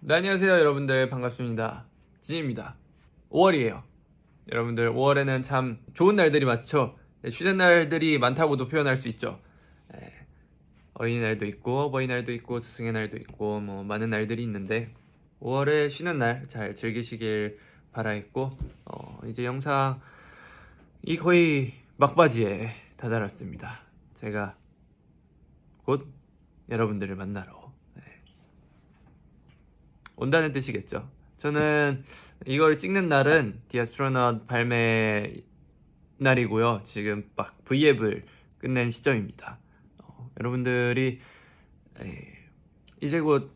네, 안녕하세요 여러분들. 반갑습니다. 진입니다. 5월이에요. 여러분들 5월에는 참 좋은 날들이 많죠? 네, 쉬는 날들이 많다고도 표현할 수 있죠? 네, 어린이날도 있고 어버이날도 있고 스승의 날도 있고 뭐 많은 날들이 있는데 5월에 쉬는 날 잘 즐기시길 바라겠고 어, 이제 영상이 거의 막바지에 다다랐습니다. 제가 곧 여러분들을 만나러 네, 온다는 뜻이겠죠. 저는 이걸 찍는 날은 디아스트로넛 발매 날이고요. 지금 막 V앱을 끝낸 시점입니다. 어, 여러분들이 에이, 이제 곧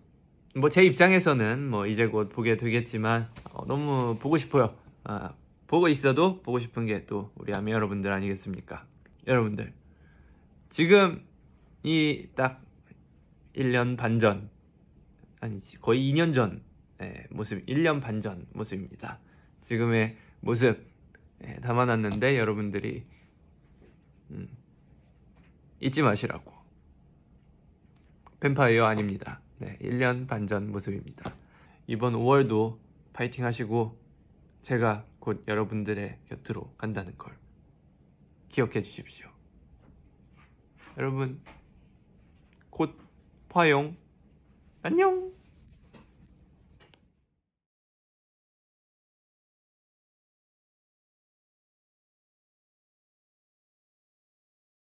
뭐 제 입장에서는 뭐 이제 곧 보게 되겠지만 어, 너무 보고 싶어요. 아, 보고 있어도 보고 싶은 게 또 우리 아미 여러분들 아니겠습니까? 여러분들 지금 이 딱 1년 반 전 아니지 거의 2년 전 예, 모습 1년 반 전 모습입니다. 지금의 모습 예, 담아놨는데 여러분들이 음, 잊지 마시라고 뱀파이어 아닙니다. 네, 1년 반 전 모습입니다. 이번 5월도 파이팅 하시고 제가 곧 여러분들의 곁으로 간다는 걸 기억해 주십시오. 여러분 곧 봐용 안녕.